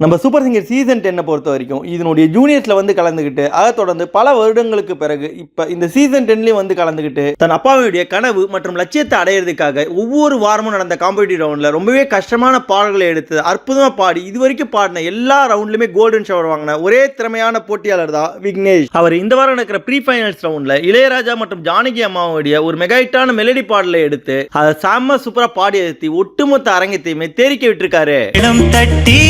நம்ம super singer season டென்னை பொறுத்த வரைக்கும் இதனுடைய ஜூனியர்ஸில் வந்து கலந்துக்கிட்டு அதை தொடர்ந்து பல வருடங்களுக்கு பிறகு இப்போ இந்த சீசன் டென்லேயும் வந்து கலந்துக்கிட்டு தன் அப்பாவுடைய கனவு மற்றும் லட்சியத்தை அடையிறதுக்காக ஒவ்வொரு வாரமும் நடந்த காம்படிட்டிவ் ரவுண்டில் ரொம்பவே கஷ்டமான பாடல்களை எடுத்து அற்புதமாக பாடி இது வரைக்கும் பாடின எல்லா ரவுண்ட்லையுமே கோல்டன் ஷவர் வாங்கின ஒரே திறமையான போட்டியாளர் தான் விக்னேஷ். அவர் இந்த வாரம் நடக்கிற ப்ரீ ஃபைனல்ஸ் ரவுண்டில் இளையராஜா மற்றும் ஜானகி அம்மாவுடைய ஒரு மெகாயிட்டான மெலடி பாடலை எடுத்து அதை செம்ம சூப்பராக பாடி எழுத்தி ஒட்டுமொத்த அரங்கத்தையுமே தேரிக்க விட்டுருக்காரு. இடம் தட்டி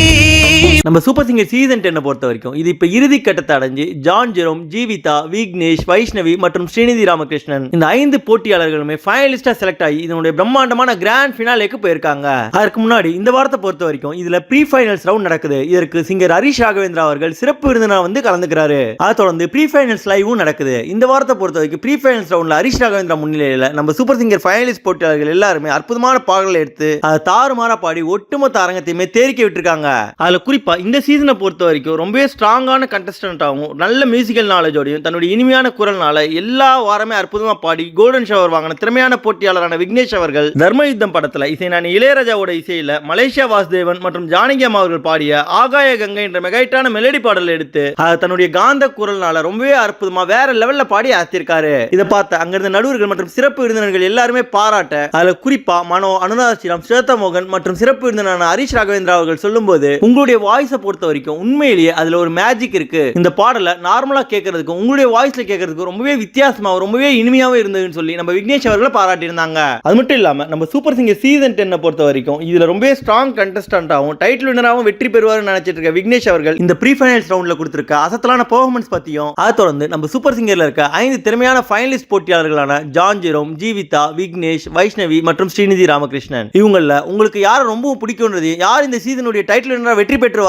நம்ம சூப்பர் சிங்கர் சீசன் டென்னை பொறுத்த வரைக்கும் இது இப்ப இறுதி கட்டத்தை அடைஞ்சு ஜான் ஜெரோம் ஜீவிதா விக்னேஷ் வைஷ்ணவி மற்றும் ஸ்ரீநிதி ராமகிருஷ்ணன் இந்த ஐந்து போட்டியாளர்களுமே ஃபைனலிஸ்டா செலக்ட் ஆகி இதனுடைய பிரம்மாண்டமான கிராண்ட் ஃபினாலேக்கு போயிருக்காங்க. அதற்கு முன்னாடி இந்த வாரத்தை பொறுத்த வரைக்கும் இதுல ப்ரீ ஃபைனல்ஸ் ரவுண்ட் நடக்குது. இதற்கு சிங்கர் ஹரிஷ் ராகவேந்திரா அவர்கள் சிறப்பு விருந்தினா வந்து கலந்துக்கிறாரு. அதை தொடர்ந்து ப்ரீ ஃபைனல்ஸ் லைவும் நடக்குது. இந்த வாரத்தை பொறுத்த வரைக்கும் ப்ரீ ஃபைனல்ஸ் ரவுண்ட்ல ஹரிஷ் ராகவேந்திரா முன்னிலையில நம்ம சூப்பர் சிங்கர் ஃபைனலிஸ்ட் போட்டியாளர்கள் எல்லாருமே அற்புதமான பாடல்களை எடுத்து அதை தாறுமாறா பாடி ஒட்டுமொத்த அரங்கத்தையுமே தேரிக்க விட்டுருக்காங்க. அதுல குறிப்பா இப்போ இந்த சீசனை பொறுத்த வரைக்கும் ரொம்பவே ஸ்ட்ராங்கான கண்டஸ்டண்ட்டாகவும் நல்ல மியூசிக்கல் நாலேஜோடையும் தன்னுடைய இனிமையான குரல்னால எல்லா வாரமே அற்புதமாக பாடி கோல்டன் ஷவர் வாங்கின திறமையான போட்டியாளரான விக்னேஷ் அவர்கள் தர்ம யுத்தம் இசை இசைஞானி இளையராஜாவோட இசையில மலேசியா வாசுதேவன் மற்றும் ஜானகி அம்மா அவர்கள் பாடிய ஆகாய கங்கை என்ற மெகைட்டான மெலடி பாடலை எடுத்து தன்னுடைய காந்த குரல்னால ரொம்பவே அற்புதமாக வேற லெவலில் பாடி ஆத்திருக்காரு. இதை பார்த்த அங்கிருந்த நடுவர்கள் மற்றும் சிறப்பு விருந்தினர்கள் எல்லாருமே பாராட்ட அதில் குறிப்பாக மனோ அனுராதா ஸ்ரீராம் ஸ்வேதா மோகன் மற்றும் சிறப்பு விருந்தினரான ஹரிஷ் ராகவேந்திரா அவர்கள் சொல்லும்போது உங்களுடைய வாய்ஸை பொறுத்த வரைக்கும் உண்மையிலேயே அதில் ஒரு மேஜிக் இருக்கு. இந்த பாடலை நார்மலாக கேட்கறதுக்கும் உங்களுடைய வாய்ஸ்ல கேட்கறதுக்கும் ரொம்பவே வித்தியாசமா ரொம்பவே இனிமையாவே இருந்ததுன்னு சொல்லி நம்ம விக்னேஷ் அவர்களை பாராட்டியிருந்தாங்க. அது மட்டும் இல்லாமல் நம்ம சூப்பர் சிங்கர் சீசன் டென்னை பொறுத்த வரைக்கும் இதில் ரொம்பவே ஸ்ட்ராங் கண்டஸ்டன்டாகவும் டைட்டில் வினராகவும் வெற்றி பெறுவார்னு நினைச்சிட்டு இருக்க விக்னேஷ் அவர்கள் இந்த ப்ரீ ஃபைனல்ஸ் ரவுண்டில் கொடுத்துருக்க அசத்தலான பர்ஃபார்மன்ஸ் பற்றியும் அதை தொடர்ந்து நம்ம சூப்பர் சிங்கரில் இருக்க ஐந்து திறமையான ஃபைனலிஸ்ட் போட்டியாளர்களான ஜான் ஜெரோம் ஜீவிதா விக்னேஷ் வைஷ்ணவி மற்றும் ஸ்ரீநிதி ராமகிருஷ்ணன். இவங்களில் உங்களுக்கு யாரை ரொம்பவும் பிடிக்கும்ன்றது யார் இந்த சீசனுடைய டைட்டில் வினரா வெற்றி பெற்று